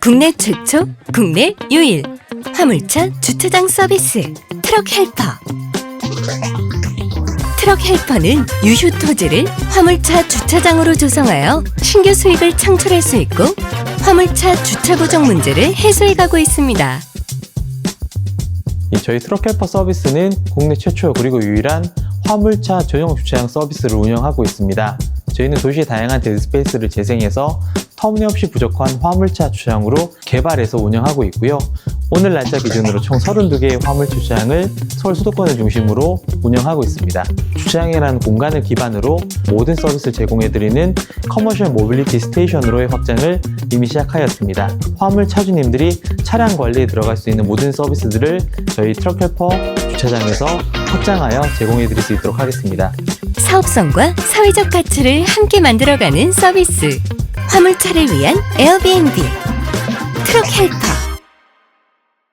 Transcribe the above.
국내 최초, 국내 유일 화물차 주차장 서비스 트럭 헬퍼. 트럭 헬퍼는 유휴 토지를 화물차 주차장으로 조성하여 신규 수익을 창출할 수 있고 화물차 주차 부족 문제를 해소해 가고 있습니다. 이 저희 트럭 헬퍼 서비스는 국내 최초 그리고 유일한 화물차 전용 주차장 서비스를 운영하고 있습니다. 저희는 도시의 다양한 데드스페이스를 재생해서 터무니없이 부족한 화물차 주차장으로 개발해서 운영하고 있고요. 오늘 날짜 기준으로 총 32개의 화물차 주차장을 서울 수도권을 중심으로 운영하고 있습니다. 주차장이라는 공간을 기반으로 모든 서비스를 제공해드리는 커머셜 모빌리티 스테이션으로의 확장을 이미 시작하였습니다. 화물 차주님들이 차량 관리에 들어갈 수 있는 모든 서비스들을 저희 트럭 헬퍼 주차장에서 확장하여 제공해 드릴 수 있도록 하겠습니다. 사업성과 사회적 가치를 함께 만들어가는 서비스. 화물차를 위한 에어비앤비. 트럭 헬퍼.